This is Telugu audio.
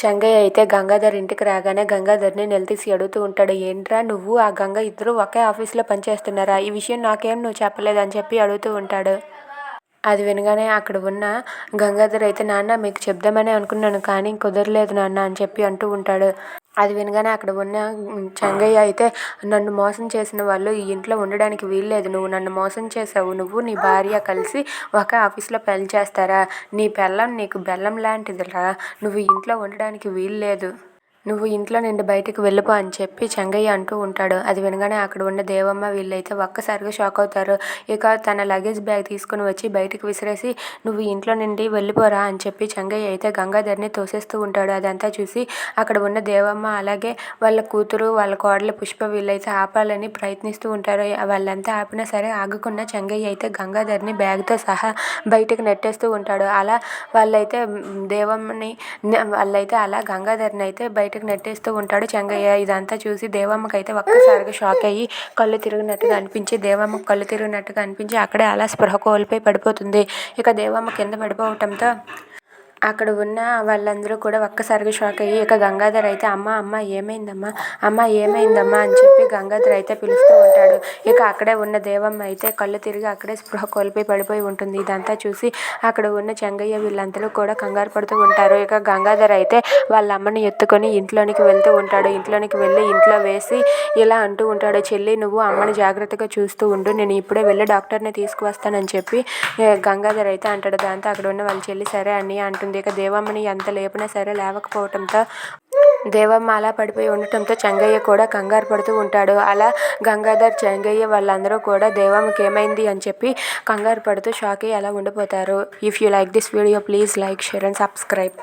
చెంగయ్య అయితే గంగాధర్ ఇంటికి రాగానే గంగాధర్ని నిలదీసి అడుగుతూ ఉంటాడు ఏంట్రా నువ్వు? ఆ గంగ ఇద్దరు ఒకే ఆఫీస్లో పనిచేస్తున్నారా? ఈ విషయం నాకేం నువ్వు చెప్పలేదు? అని చెప్పి అడుగుతూ ఉంటాడు. అది వినగానే అక్కడ ఉన్న గంగాధర్ అయితే నాన్న మీకు చెప్దామని అనుకున్నాను కానీ కుదరలేదు నాన్న అని చెప్పి అంటూ ఉంటాడు. అది వినగానే అక్కడ ఉన్న చెంగయ్య అయితే నన్ను మోసం చేసిన వాళ్ళు ఈ ఇంట్లో ఉండడానికి వీల్లేదు. నువ్వు నన్ను మోసం చేసావు. నువ్వు నీ భార్య కలిసి ఒక ఆఫీస్లో పని చేస్తారా? నీ పెళ్ళం నీకు బెల్లం లాంటిదిరా. నువ్వు ఇంట్లో ఉండడానికి వీల్లేదు. నువ్వు ఇంట్లో నుండి బయటకు వెళ్ళిపో అని చెప్పి చెంగయ్య అంటూ ఉంటాడు. అది వినగానే అక్కడ ఉన్న దేవమ్మ వీళ్ళైతే ఒక్కసారిగా షాక్ అవుతారు. ఇక తన లగేజ్ బ్యాగ్ తీసుకుని వచ్చి బయటకు విసిరేసి నువ్వు ఇంట్లో నుండి వెళ్ళిపోరా అని చెప్పి చెంగయ్య అయితే గంగాధర్ని తోసేస్తూ ఉంటాడు. అదంతా చూసి అక్కడ ఉన్న దేవమ్మ అలాగే వాళ్ళ కూతురు వాళ్ళ కోడలు పుష్ప వీళ్ళైతే ఆపాలని ప్రయత్నిస్తూ ఉంటారు. వాళ్ళంతా ఆపినా సరే ఆగకుండా చెంగయ్య అయితే గంగాధర్ని బ్యాగ్తో సహా బయటకు నెట్టేస్తూ ఉంటాడు. అలా వాళ్ళైతే దేవమ్మని వాళ్ళైతే అలా గంగాధర్ని అయితే బయట బయటకు నెట్టేస్తూ ఉంటాడు చెంగయ్య. ఇదంతా చూసి దేవమ్మకి అయితే ఒక్కసారిగా షాక్ అయ్యి కళ్ళు తిరిగినట్టుగా అనిపించి దేవమ్మ కళ్ళు తిరిగినట్టుగా అనిపించి అక్కడే అలా స్పృహ కోల్పోయి పడిపోతుంది. ఇక దేవమ్మ కింద పడిపోవటంతో అక్కడ ఉన్న వాళ్ళందరూ కూడా ఒక్కసారిగా షాక్ అయ్యి ఇక గంగాధర్ అయితే అమ్మ అమ్మ ఏమైందమ్మా? అమ్మ ఏమైందమ్మా? అని చెప్పి గంగాధర్ అయితే పిలుస్తూ ఉంటాడు. ఇక అక్కడే ఉన్న దేవమ్మ అయితే కళ్ళు తిరిగి అక్కడే స్పృహ కోల్పోయి పడిపోయి ఉంటుంది. ఇదంతా చూసి అక్కడ ఉన్న చెంగయ్య వీళ్ళందరూ కూడా కంగారు పడుతూ ఉంటారు. ఇక గంగాధర్ అయితే వాళ్ళ అమ్మని ఎత్తుకొని ఇంట్లోనికి వెళ్తూ ఉంటాడు. ఇంట్లోనికి వెళ్ళి ఇంట్లో వేసి ఇలా అంటూ ఉంటాడు చెల్లి నువ్వు అమ్మని జాగ్రత్తగా చూస్తూ ఉండు. నేను ఇప్పుడే వెళ్ళి డాక్టర్ని తీసుకువస్తానని చెప్పి గంగాధర్ అయితే అంటాడు. దాంతో అక్కడ ఉన్న వాళ్ళ చెల్లి సరే అని అంటుంది. ఇక దేవమ్మని ఎంత లేపినా సరే లేవకపోవటంతో దేవమ్మ అలా పడిపోయి ఉండటంతో చెంగయ్య కూడా కంగారు పడుతూ ఉంటాడు. అలా గంగాధర్ చెంగయ్య వాళ్ళందరూ కూడా దేవమ్మకి ఏమైంది అని చెప్పి కంగారు పడుతూ షాక్ అయ్యి అలా ఉండిపోతారు. If you like this video please like share and subscribe